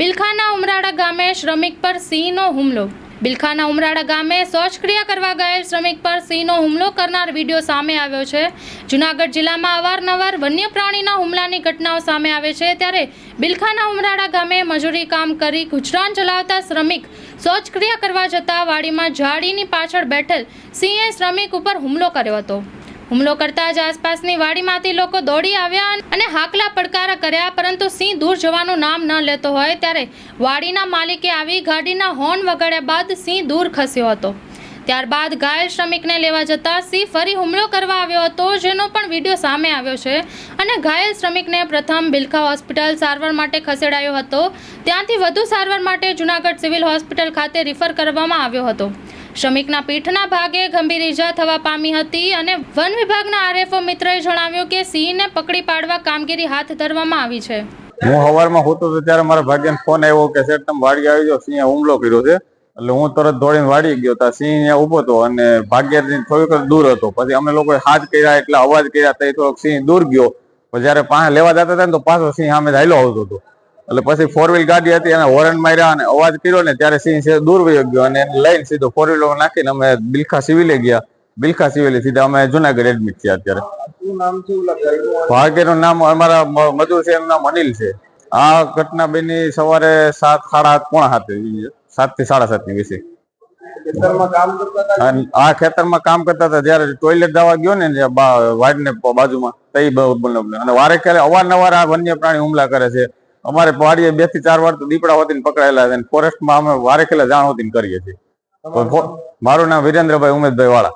બિલખાના ઉમરાળા ગામે શ્રમિક પર સિંહનો હુમલો. બિલખાના ઉમરાળા ગામે શૌચક્રિયા કરવા ગયેલ શ્રમિક પર સિંહનો હુમલો કરનાર વીડિયો સામે આવ્યો છે. જુનાગઢ જિલ્લામાં અવારનવાર વન્ય પ્રાણીના હુમલાની ઘટનાઓ સામે આવે છે. ત્યારે બિલખાના ઉમરાળા ગામે મજૂરી કામ કરી ગુજરાન ચલાવતા શ્રમિક શૌચક્રિયા કરવા જતા વાડીમાં ઝાડીની પાછળ બેઠેલ સિંહે શ્રમિક ઉપર હુમલો કર્યો હતો. હુમલો કરતા જ આસપાસની વાડીમાંથી લોકો દોડી આવ્યા અને હાકલા પડકારા કર્યા, પરંતુ સિંહ દૂર જવાનું નામ ન લેતો હોય ત્યારે વાડીના માલિકે આવી ગાડીના હોર્ન વગાડ્યા બાદ સિંહ દૂર ખસ્યો હતો. ત્યારબાદ ઘાયલ શ્રમિકને લેવા જતા સિંહ ફરી હુમલો કરવા આવ્યો હતો, જેનો પણ વીડિયો સામે આવ્યો છે. અને ઘાયલ શ્રમિકને પ્રથમ બિલખા હોસ્પિટલ સારવાર માટે ખસેડાયો હતો. ત્યાંથી વધુ સારવાર માટે જુનાગઢ સિવિલ હોસ્પિટલ ખાતે રિફર કરવામાં આવ્યો હતો. શ્રમિકના પીઠના ભાગે ગંભીર ઈજા થવા પામી હતી અને વન વિભાગના આરએફઓ મિત્રએ જણાવ્યું કે સિંહને પકડી પાડવા કામગીરી હાથ ધરવામાં આવી છે. હું હવારમાં હોતો હતો ત્યારે મારા ભાગ્યને ફોન આવ્યો કે, શેઠ, તમે વાડી આવી જાઓ, સિંહે હુમલો કર્યો છે. એટલે હું તરત દોડીને વાડી ગયો હતા સિંહ અહીંયા ઊભો હતો અને ભાગ્યથી થોડીક દૂર હતો. પછી અમે લોકોએ હાથ કર્યા એટલે અવાજ કર્યા તો સિંહ દૂર ગયો. જયારે પાસે લેવા જતા હતા ને તો પાછો સિંહ સામે ધાયલો આવતો હતો. એટલે પછી ફોર વ્હીલ ગાડી હતી એને હોરન માર્યા અને અવાજ કર્યો ને ત્યારે સિંહ છે દૂર વયો ગયો અને એને લઈને સીધો ફોર વ્હીલર નાખીને અમે બિલખા સિવિલે ગયા. બિલખા સિવિલે સીધા અમે જુનાગઢ એડમિટ થયા અત્યારે. છે ભાગ્યનું નામ અમારા મધુર છે એનું નામ અનિલ છે. આ ઘટના બેની સવારે સાત સાડા સાત પોણા સાત સાતથી સાડા સાતની વિશે ખેતરમાં કામ કરતા આ ખેતરમાં કામ કરતા હતા જયારે ટોયલેટ જવા ગયો ને વાડ ને બાજુમાં તઈ બને- અને વારે ક્યારે અવારનવાર આ વન્ય પ્રાણી હુમલા કરે છે. અમારે પહાડીએ બેથી ચાર વાર તો દીપડા હોતી પકડાયેલા છે ફોરેસ્ટમાં અમે વારે ખેલે જાણ હોતી કરીએ છીએ. મારું નામ વિરેન્દ્રભાઈ ઉમેશભાઈ વાળા.